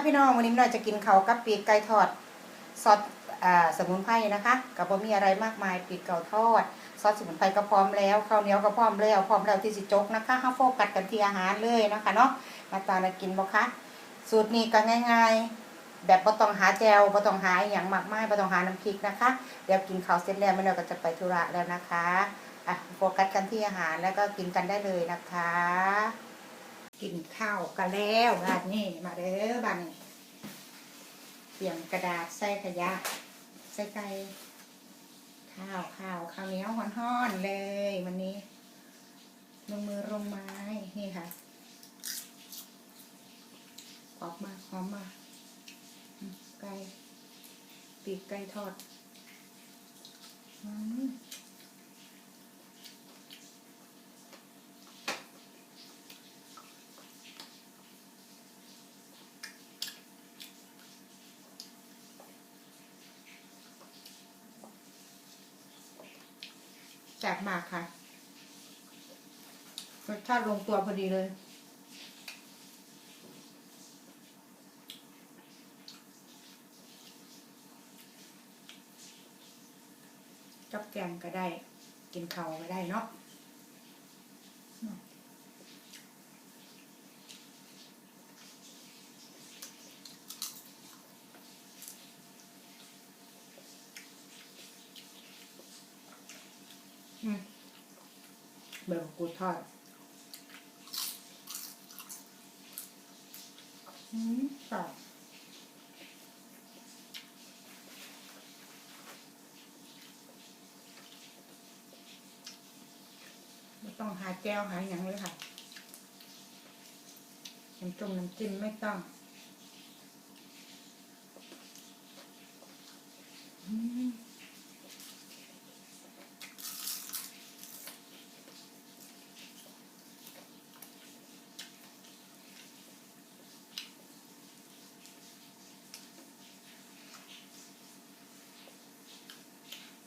ค่ะพี่น้องวันนี้เราจะกินเขาวกับปีกไก่ทอดซอสสมุนไพรนะคะกับบ่มีอะไรมากมายปีกเก่าทอดซอสสมุนไพรก็พร้อมแล้วข้าวเหนียวก็พร้อมแล้วพร้อมแล้วที่สิจกนะคะห้าโฟกัสกันที่อาหารเลยนะคะเนาะมาตามากินบ่คะสูตรนี้ก็ง่าย ๆ แบบบ่ต้องหาแจวบ่ต้องหาอหย่างมากมายบ่ต้องหาน้ำพริกนะคะ เดี๋ยวกินข้าวเสร็จแล้วไม่เราก็จะไปธุระแล้วนะคะอะโฟกัสกันที่อาหารแล้วก็กินกันได้เลยนะคะ กินข้าวกันแล้วบ้านนี้มาเด้อบ้านนี้เตรียมกระดาษใส่ขยะ ใส่ไก่ข้าวข้าวข้าวเหนียวห่อนๆเลยวันนี้ลงมือลงไม้นี่ค่ะออกมาหอมมาไก่ปีกไก่ทอดอืม แซ่บมากค่ะรสชาติลงตัวพอดีเลยกับแกงก็ได้ กินเขาก็ได้เนาะอืมเทอดอืมกรอบไม่ต้องหาแก้วหาอย่างเลยค่ะน้ำจุ่มน้ำจิ้มไม่ต้อง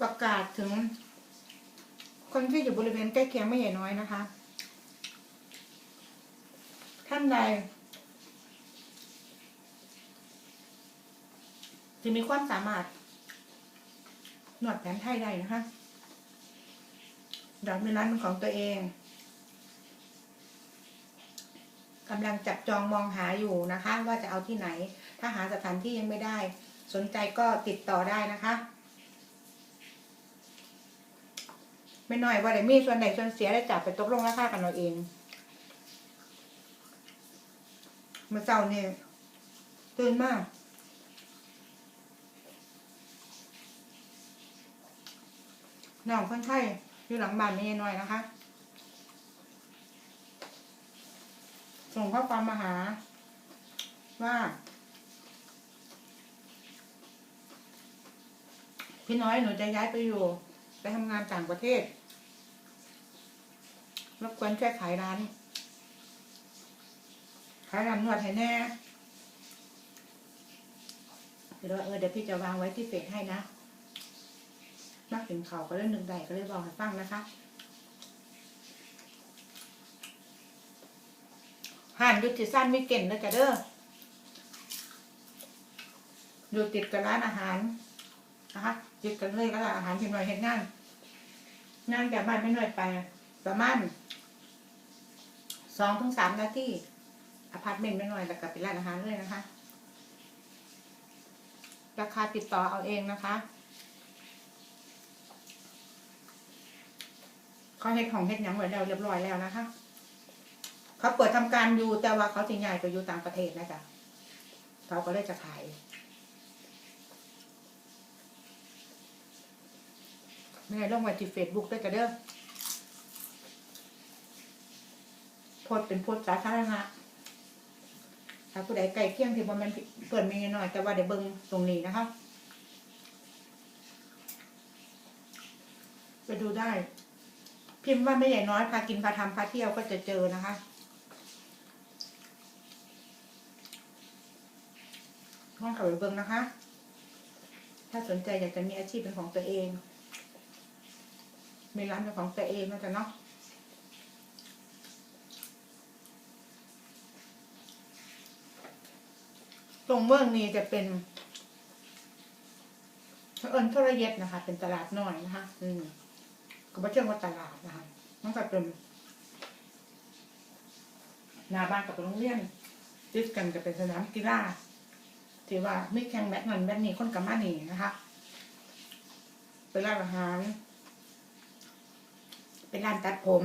ประกาศถึง คนที่อยู่บริเวณใกล้เคียงไม่ใหญ่น้อยนะคะ ท่านใดจะมีความสามารถหนวดแผนไทยได้นะคะดอกมีร้านเป็นของตัวเองกำลังจับจองมองหาอยู่นะคะ ว่าจะเอาที่ไหน ถ้าหาสถานที่ยังไม่ได้ สนใจก็ติดต่อได้นะคะ ไม่น้อยว่าได้มีส่วนไหนส่วนเสียได้จับไปตกลงราคากันเราเอง เมื่อเช้าเนี่ยตื่นมากน้องคนไข้อยู่หลังบ้านไม่น้อยนะคะ ส่งข้อความมาหา ว่า พี่น้อยหนูจะย้ายไปอยู่ ไปทำงานต่างประเทศ รบกวนช่วยขายร้าน ขายร้านนวดให้แน่เดี๋ยวเออเดี๋ยวพี่จะวางไว้ที่เฟซให้นะมักถึงเขาก็เล่นหนึ่งใดก็เลยบอกให้ฟังนะคะห่านยุติสั้นไม่เก่งนะจ๊ะเด้ออยู่ติดกับร้านอาหารนะคะติดกันเลยก็ร้านอาหารเพียงหน่อยเห็นงานงานจากบ้านไม่หน่อยไปประมาณ สองถึงสามนาทีอพาร์ตเมนต์ไม่น่อยแล้วก็เป็นร้านอาหารเลยนะคะ ราคาติดต่อเอาเองนะคะเขาเฮ็ดของเฮ็ดหยังไว้แล้วเรียบร้อยแล้วนะคะ เขาเปิดทำการอยู่แต่ว่าเขาสิใหญ่ไปอยู่ต่างประเทศนะจ๊ะเขาก็เลยจะขายไม่ได้ลงไว้ที่เฟซบุ๊กด้วยกันเด้อ โพสต์เป็นโพสต์สาธารณะถ้าผู้ใดไก่เคี่ยงที่บ่แมันเกินไม่น้อย แต่ว่าเดี๋ยวเบิ่งตรงนี้นะคะไปดูได้ พิมพ์ว่าไม่ใหญ่น้อยพากินพาทำพาเที่ยวก็จะเจอนะคะห้องเขาไปเบิ่งนะคะ ถ้าสนใจอยากจะมีอาชีพเป็นของตัวเอง มีร้านเป็นของตัวเองนะจ๊ะเนาะ รงเมืองนี้จะเป็นเอิญทรเย็ดนะคะ เป็นตลาดน้อยนะคะ อืมก็ไม่เชื่อว่าตลาดนะคะมันก็เป็นหน้าบ้านกับโรงเรียนติดกันจะเป็นสนามกีฬาที่ว่าไม่แข่งแบดนันแบดนี้คนกับมานี่นะคะ เป็นร้านอาหาร เป็นร้านตัดผม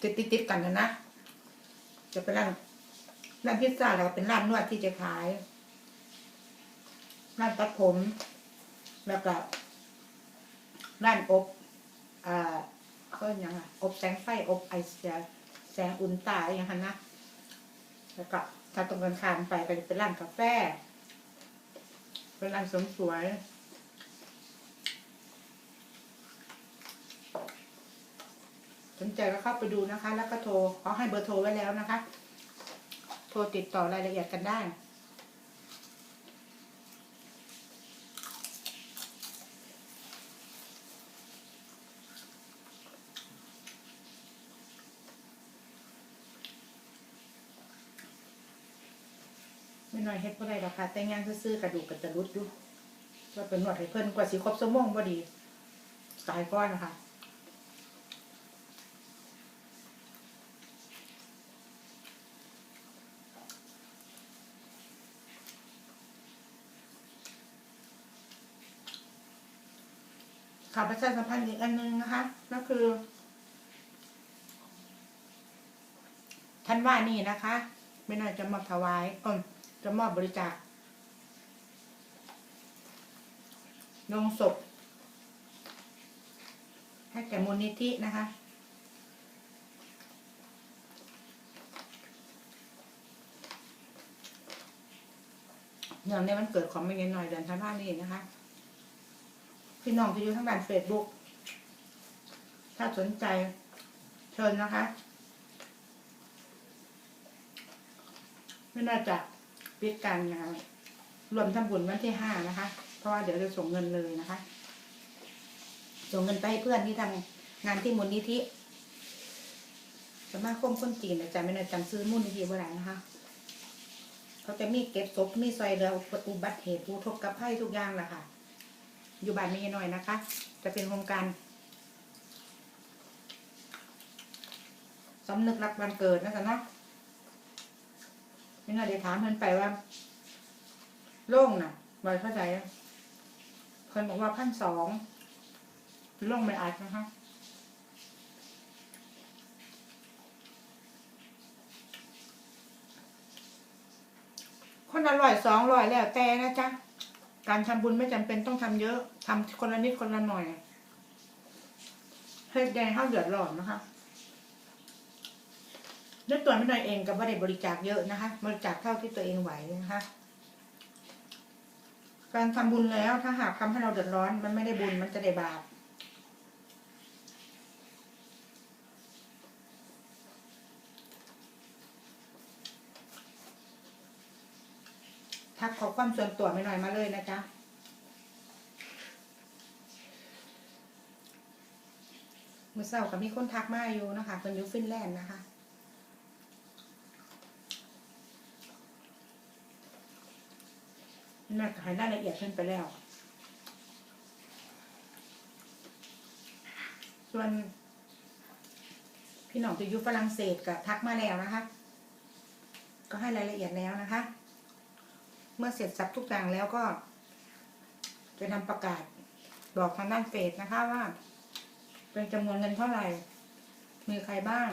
ติดติดติดกันนะนะจะเป็นร้าน ร้านพิซซ่าแล้วก็เป็นร้านนวดที่จะขาย ร้านตัดผม แล้วก็ร้านอบอ่าเขาเรียกหยังอะอบแสงไฟอบไอเสียแสงอุ่นตาอย่างนั้นนะแล้วก็ถ้าตรงกันข้ามไปก็จะเป็นร้านกาแฟ เป็นร้านเสริมสวยสนใจก็เข้าไปดูนะคะ แล้วก็โทรเขาให้เบอร์โทรไว้แล้วนะคะ โทรติดต่อรายละเอียดกันได้ ไม่น้อยเฮ็ดบ่ได้หรอกค่ะ แต่งงานซื่อๆกระดูกก็จะรุดอยู่ว่าเป็นหนวดให้เพิ่นกว่าสิครบชั่วงบ่ดี ตายก่อนนะคะ ข่าวประชาสัมพันธ์อีกอันหนึงนะคะ ก็คือท่านว่านี่นะคะไม่น่าจะมอบถวายเออจะมอบบริจาคลงศพให้แก่มูลนิธินะคะเนื่องในวันเกิดของแม่เงินหน่อยเดือนธันวาคมนี้นะคะ พี่น้องที่อยู่ทั้งบ้านเฟซบุ๊กถ้าสนใจ เชิญนะคะ ไม่น่าจะปิดการงานรวมทำบุญวันที่ห้านะคะ เพราะว่าเดี๋ยวจะส่งเงินเลยนะคะ ส่งเงินไปให้เพื่อนที่ทำงานที่มูลนิธิสมาคมคนจีนนะจ๊ะไม่น่าจำซื้อมูลนิธิเมื่อไหร่นะคะเขาจะมีเก็บศพมีซอยเรืออุบัติเหตุอุทกภัยทุกอย่างแหละค่ะ อยู่บ้านนี้หน่อยนะคะ จะเป็นโครงการสำนึกรักวันเกิดนะคะเนาะนี่น่าจะถามเพิ่นไปว่า โล่งน่ะไว้เข้าใจเพิ่นบอกว่าพันสองโล่งไม่อาจนะคะคนอร่อยสองร้อยแล้วแต่นะจ๊ะ การทำบุญไม่จำเป็นต้องทำเยอะทำคนละนิดคนละหน่อยให้แดงข้าเดือดร้อนนะคะด้วยตัวไม่หน่อยเองก็ไม่ได้บริจาคเยอะนะคะ บริจาคเท่าที่ตัวเองไหวนะคะ การทำบุญแล้วถ้าหากทำให้เราเดือดร้อน มันไม่ได้บุญมันจะได้บาป ทักขอความส่วนตัวไม่หน่อยมาเลยนะจ๊ะเมื่อเช้าก็มีคนทักมาอยู่นะคะคนยูฟินแลนด์นะคะ น่าจะให้รายละเอียดขึ้นไปแล้ว ส่วน พี่น้องที่อยู่ฝรั่งเศสก็ทักมาแล้วนะคะ ก็ให้รายละเอียดแล้วนะคะ เมื่อเสร็จสับทุกอย่างแล้วก็ จะนำประกาศบอกทางด้านเฟสนะคะว่า เป็นจำนวนเงินเท่าไหร่ มีใครบ้าง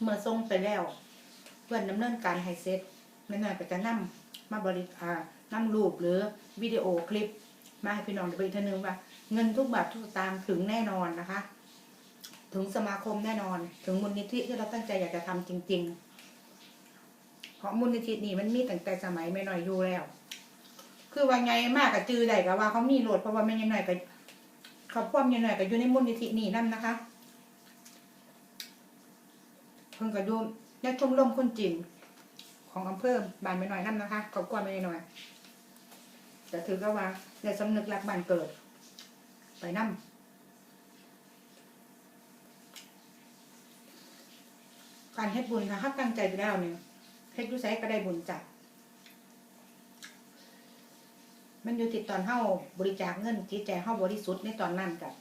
เมื่อส่งไปแล้ว เพื่อนดำเนินการให้เสร็จไม่นานก็จะนำมาบริอ่านำรูปหรือวิดีโอคลิป มาให้พี่น้องดูอีกทีนึงว่า เงินทุกบาททุกสตางค์ถึงแน่นอนนะคะ ถึงสมาคมแน่นอน ถึงมูลนิธิที่เราตั้งใจอยากจะทำจริง ๆ เพรามูลนิธินี่มันมีตั้งแต่สมัยไม่น้อยอยู่แล้ว คือว่าไงมากกับจือใดก็ว่าเขามีโหลดเพราะว่าไม่ยังหน่อยก็เขาพ่วมยังหน่อยก็อยู่ในมูลนิธินี่นั่นนะคะเพิ่งก็ดูในชมรมคนจีนของอำเภอบานไม่น้อยนั่นนะคะขอบคุณไม่น้อยแต่ถือก็ว่าในสำนึกรักบ้านเกิด ไปนั่การเฮ็ดบุญนะถ้าตั้งใจไปแล้วเนี่ย เฮ็ดอยุ่ไสก็ได้บุญจ้ะมันอยู่ติดตอนเฮาบริจาคเงินจิตใจเฮาบริสุทธิ์ในตอนนั้นกับ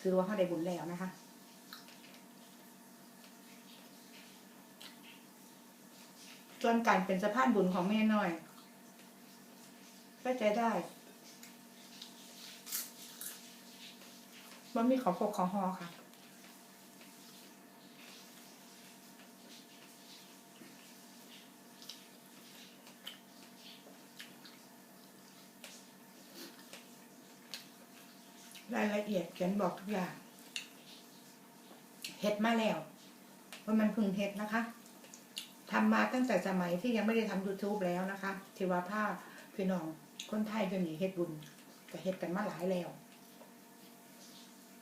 ถือว่าเฮาได้บุญแล้วนะคะส่วนการเป็นสะพานบุญของแม่น้อยเข้าใจได้มันมีของพกของหอค่ะายละเอียดเขียนบอกทุกอย่างเฮ็ดมาแล้วว่ามันพึงเฮ็ดนะคะทำมาตั้งแต่สมัยที่ยังไม่ได้ทำ YouTube แล้วนะคะที่ว่าภาพพี่น้องคนไทยเดี๋ยวนี้เฮ็ดบุญก็เฮ็ดกันมาหลายแล้ว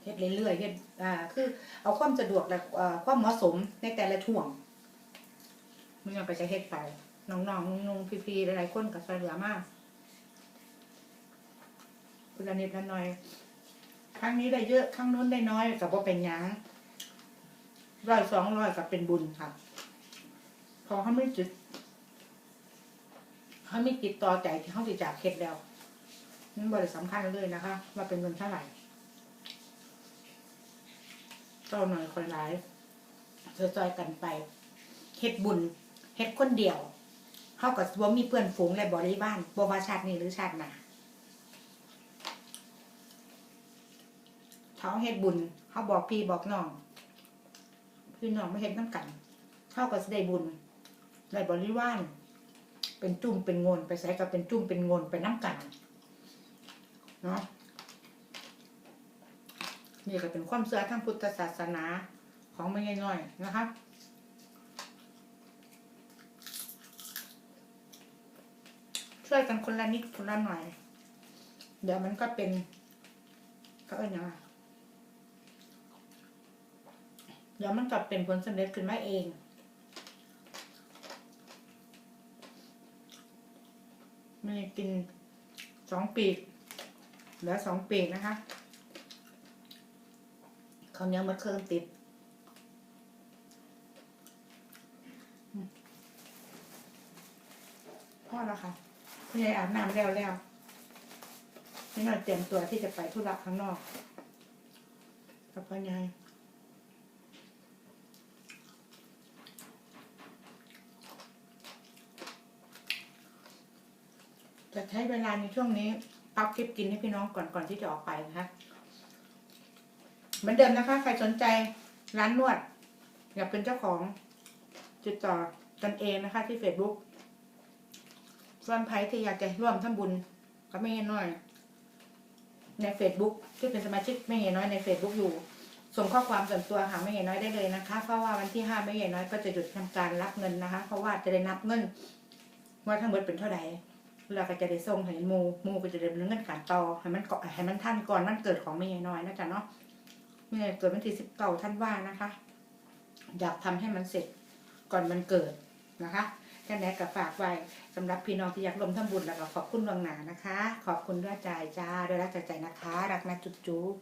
เฮ็ดเรื่อยๆเฮ็ดอ่า คือ เอาความสะดวกและความเหมาะสมในแต่ละช่วงมันยังไปจะเฮ็ดไปน้องๆนุ่งๆพี่ๆหลายๆคนก็ช่วยเหลือมากคุณละนิดละหน่อย ครั้งนี้ได้เยอะครั้งนู้นได้น้อยกับว่าเป็นหยังร้อยสองร้อยกับเป็นบุญค่ะพอเขาไม่จิตเขาไม่จิตต่อใจที่เขาจะจากเข็ดแล้วนั่นบริสำคัญเลยนะคะว่าเป็นเงินเท่าไหร่เจ้าหน่อยคนร้ายเธอยกันไปเฮ็ดบุญเฮ็ดคนเดียวเขากับว่ามีเพื่อนฝูงและบริบ้านบวาชาตินี้หรือชาติหน้า เขาเฮ็ดบุญเขาบอกพี่บอกน้องพี่น้องไม่เฮ็ดน้ำกันเขาก็สิได้บุญได้บริวารเป็นจุ่มเป็นโงนไปใส่กับเป็นจุ่มเป็นโงนไปน้ำกันเนาะนี่ก็เป็นความเชื่อทางพุทธศาสนาของไม่น้อยๆนะคะช่วยกันคนละนิดคนละหน่อย เดี๋ยวมันก็เป็นเขาเอ้ยนะ เดี๋ยวมันกลับเป็นผลสำเร็จขึ้นมาเอง มันกินสองปีก เหลือสองปีกนะคะเขาวเหนี้ยมาเครื่องติดพ่อแล้วค่ะคุณยายอาบน้ำแล้วแล้วนี่เราเตรียมตัวที่จะไปธุระข้างนอกกับพ่อยาย จะใช้เวลาในช่วงนี้พักคลิปกินให้พี่น้องก่อนก่อนที่จะออกไปนะคะเหมือนเดิมนะคะ ใครสนใจร้านนวด อยากเป็นเจ้าของติดต่อกันเองนะคะ ที่เฟซบุ๊กส่วนใครที่อยากจะร่วมทำบุญก็ไม่น้อย ในเฟซบุ๊กที่เป็นสมาชิกไม่เห็นน้อยในเฟซบุ๊กอยู่ ส่งข้อความส่วนตัวหาไม่เห็นน้อยได้เลยนะคะ เพราะว่าวันที่ห้าไม่เห็นน้อยก็จะหยุดทำการรับเงินนะคะ เพราะว่าจะได้นับเงินว่าทั้งหมดเป็นเท่าไหร่ เราก็จะได้ส่งให้หมูหมูก็จะได้ดำเนินการต่อให้มันเกาะให้มันท่านก่อนมันเกิดของแม่ยายน้อยนะจ๊ะเนาะแม่ยเกิดวันที่สิบเก้าท่านว่านะคะ อยากทำให้มันเสร็จก่อนมันเกิดนะคะแค่นี้ก็ฝากไว้สำหรับพี่น้องที่อยากร่วมทำบุญแล้วก็ขอบคุณดวงหนานะคะ ขอบคุณด้วยใจจ้าด้วยรักจใจนะคะ รักนะจุ๊บ